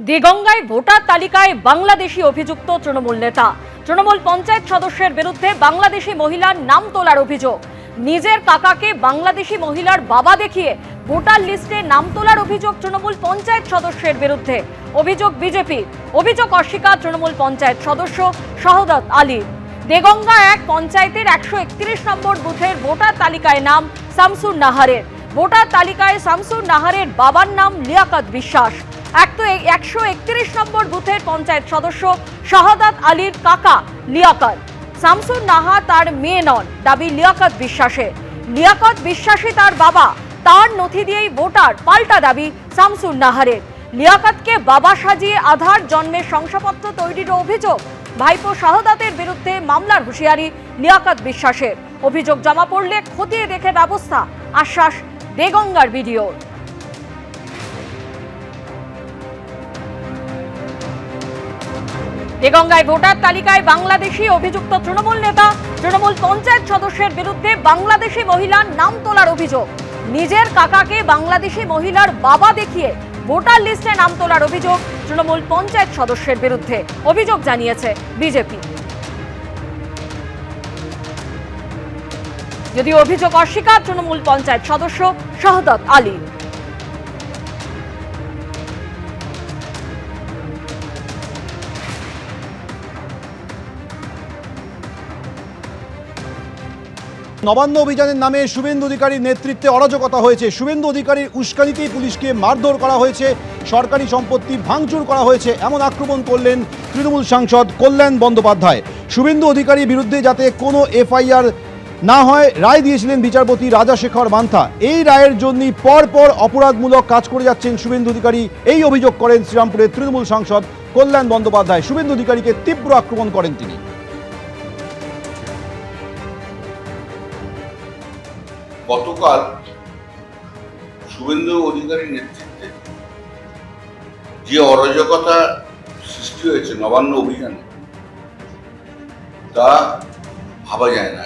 দিগঙ্গায় voter তালিকায় বাংলাদেশি অভিযুক্ত তৃণমূল নেতা। তৃণমূল পঞ্চায়েত সদস্যের বিরুদ্ধে বাংলাদেশি মহিলার নাম তোলার অভিযোগ। নিজের কাকাকে বাংলাদেশি মহিলার বাবা দেখিয়ে ভোটার লিস্টে নাম তোলার অভিযোগ তৃণমূল পঞ্চায়েত সদস্যের বিরুদ্ধে। অভিযোগ বিজেপি, অভিযোগ অস্বীকার তৃণমূল পঞ্চায়েত সদস্য শাহদাত আলী। দেগঙ্গা এক পঞ্চায়েতের একশো একত্রিশ নম্বর বুথের ভোটার তালিকায় নাম শামসুর নাহারের। ভোটার তালিকায় শামসুর নাহারের বাবার নাম লিয়াকত বিশ্বাস। এক তো একশো একত্রিশ নম্বর বুথের পঞ্চায়েত সদস্য শাহাদাত আলীর কাকা লিয়াকত। শামসুর নাহা তার মেয়ে নন, দাবি লিয়াকত বিশ্বাসের লিয়াকত বিশ্বাসী তার বাবা, তার নথি দিয়েই ভোটার, পাল্টা দাবি শামসুর নাহারের। লিয়াকতকে বাবা সাজিয়ে আধার, জন্মের শংসাপত্র তৈরির অভিযোগ, ভাইপো শাহাদাতের বিরুদ্ধে মামলার হুঁশিয়ারি লিয়াকত বিশ্বাসের। অভিযোগ জমা পড়লে খতিয়ে দেখে ব্যবস্থা, আশ্বাস দেগঙ্গার ভিডিওর দেগঙ্গায় ভোটার তালিকায় বাংলাদেশি অভিযুক্ত তৃণমূল নেতা, তৃণমূল পঞ্চায়েত সদস্যের বিরুদ্ধে বাংলাদেশি মহিলার নাম তোলার অভিযোগ। নিজের কাকাকে বাংলাদেশি মহিলার বাবা দেখিয়ে ভোটার লিস্টে নাম তোলার অভিযোগ তৃণমূল পঞ্চায়েত সদস্যের বিরুদ্ধে, অভিযোগ জানিয়েছে বিজেপি। যদিও অভিযোগ অস্বীকার তৃণমূল পঞ্চায়েত সদস্য শাহদত আলী। নবান্ন অভিযানের নামে শুভেন্দু অধিকারীর নেতৃত্বে অরাজকতা হয়েছে। শুভেন্দু অধিকারীর উস্কানিতেই পুলিশকে মারধর করা হয়েছে। সরকারি সম্পত্তি ভাঙচুর করা হয়েছে এমন আক্রমণ করলেন তৃণমূল সাংসদ কল্যাণ বন্দ্যোপাধ্যায়। শুভেন্দু অধিকারীর বিরুদ্ধে যাতে কোনো এফআইআর না হয়, রায় দিয়েছিলেন বিচারপতি রাজাশেখর মান্থা। এই রায়ের জন্য পরপর অপরাধমূলক কাজ করে যাচ্ছেন শুভেন্দু অধিকারী। এই অভিযোগ করেন শ্রীরামপুরের তৃণমূল সাংসদ কল্যাণ বন্দ্যোপাধ্যায়। শুভেন্দু অধিকারীকে তীব্র আক্রমণ করেন তিনি। গতকাল শুভেন্দু অধিকারীর নেতৃত্বে যে অরাজকতা সৃষ্টি হয়েছে, নবান্ন অভিযানে, তা ভাবা যায় না।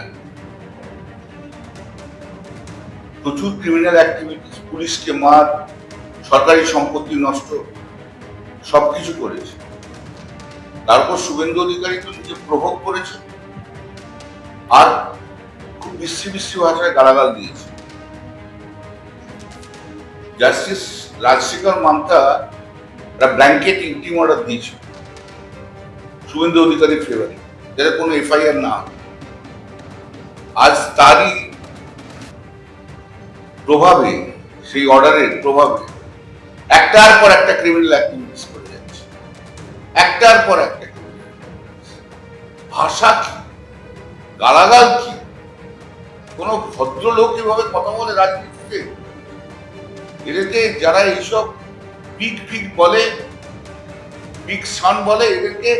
প্রচুর ক্রিমিনাল অ্যাক্টিভিটিস পুলিশকে মার, সরকারি সম্পত্তি নষ্ট, সবকিছু করেছে। তারপর শুভেন্দু অধিকারী তো নিজে প্রভোগ করেছে, আর খুব বিশ্রী বিশ্রী ভাষায় গালাগাল দিয়েছে। জাস্টিস রাজশেখর মান্তা একটা ব্ল্যাঙ্কেট ইন্টিম অর্ডার দিয়েছিল। শুভেন্দু অধিকারীর ফেভারে যাতে কোনো এফআইআর না। আজ তারই প্রভাবে, সেই অর্ডারের প্রভাবে একটার পর একটা ক্রিমিনাল অ্যাক্টিভিটিস করে যাচ্ছে। একটার পর একটা ভাষা কি? গালাগাল কি? কোন ভদ্রলোক এভাবে কথা বলে রাজনীতিতে এদেরকে যারা এইসব পিক ফিক বলে পিক সান বলে, এদেরকে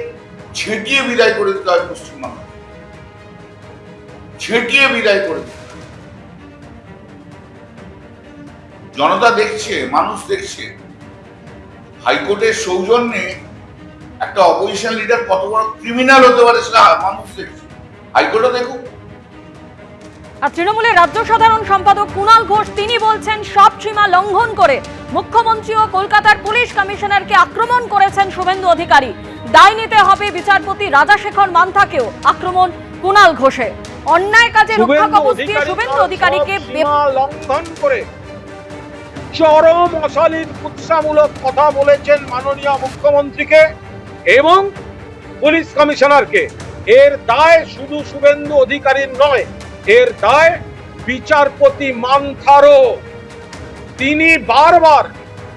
ছেটিয়ে বিদায় করে দিতে হয় পশ্চিমবাংলা ছেটিয়ে বিদায় করে দিতে জনতা দেখছে, মানুষ দেখছে, হাইকোর্টের সৌজন্যে একটা অপোজিশন লিডার কত বড় ক্রিমিনাল হতে পারে সেটা মানুষ দেখছে। হাইকোর্টও দেখুক আর তৃণমূলের রাজ্য সাধারণ সম্পাদক কুণাল ঘোষ তিনি বলছেন সব সীমা লঙ্ঘন করে মুখ্যমন্ত্রী ও কলকাতার পুলিশ কমিশনারকে আক্রমণ করেছেন শুভেন্দু অধিকারী। দায় নিতে হবে বিচারপতি রাজাশেখর মান্থাকেও আক্রমণ কুণাল ঘোষে অন্যায় কাজে রক্ষা কবচ দিয়ে শুভেন্দু অধিকারীকে লঙ্ঘন করে চরম অশালীন কুৎসামূলক কথা বলেছেন মাননীয় মুখ্যমন্ত্রীকে এবং পুলিশ কমিশনারকে। এর দায় শুধু শুভেন্দু অধিকারীর নয় এর দায় বিচারপতি মান্থারও তিনি বারবার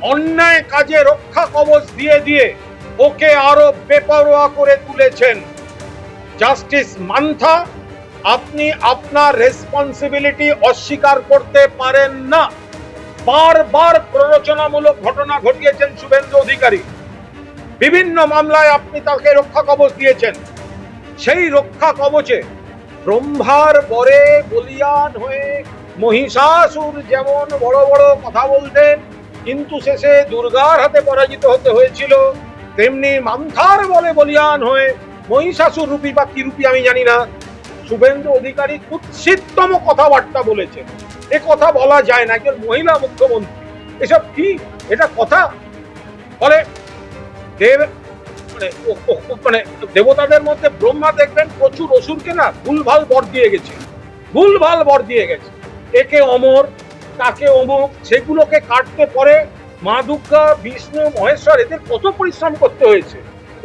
অন্যায় কাজে রক্ষা কবচ দিয়ে দিয়ে ওকে আরও বেপরোয়া করে তুলেছেন। জাস্টিস মান্থা, আপনি আপনার রেসপন্সিবিলিটি অস্বীকার করতে পারেন না। বারবার প্ররোচনামূলক ঘটনা ঘটিয়েছেন শুভেন্দু অধিকারী। বিভিন্ন মামলায় আপনি তাকে রক্ষা কবচ দিয়েছেন। সেই রক্ষা কবচে ব্রহ্মার বরে বলিয়ান হয়ে মহিষাসুর যেমন বড় বড় কথা বলতেন, কিন্তু শেষে দুর্গার হাতে পরাজিত হতে হয়েছিল। তেমনি মান্থার বলে বলিয়ান হয়ে মহিষাসুর রূপী বা কি রূপী আমি জানি না। শুভেন্দু অধিকারী কুৎসিততম কথাবার্তা বলেছেন। এ কথা বলা যায় না, একজন মহিলা মুখ্যমন্ত্রী। এসব কি? এটা কথা? ফলে দেব মানে মানে দেবতাদের মধ্যে ব্রহ্মা দেখবেন প্রচুর অসুরকে না ভুলভাল বর দিয়ে গেছে। ভুলভাল বর দিয়ে গেছে। একে অমর, তাকে অমুক সেগুলোকে কাটতে পরে মা দুর্গা, বিষ্ণু, মহেশ্বর এদের কত পরিশ্রম করতে হয়েছে।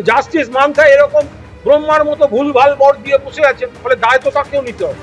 জাস্টিস মানথা এরকম ব্রহ্মার মতো ভুলভাল বর দিয়ে বসে আছেন, ফলে দায় তো তাকেও নিতে হবে।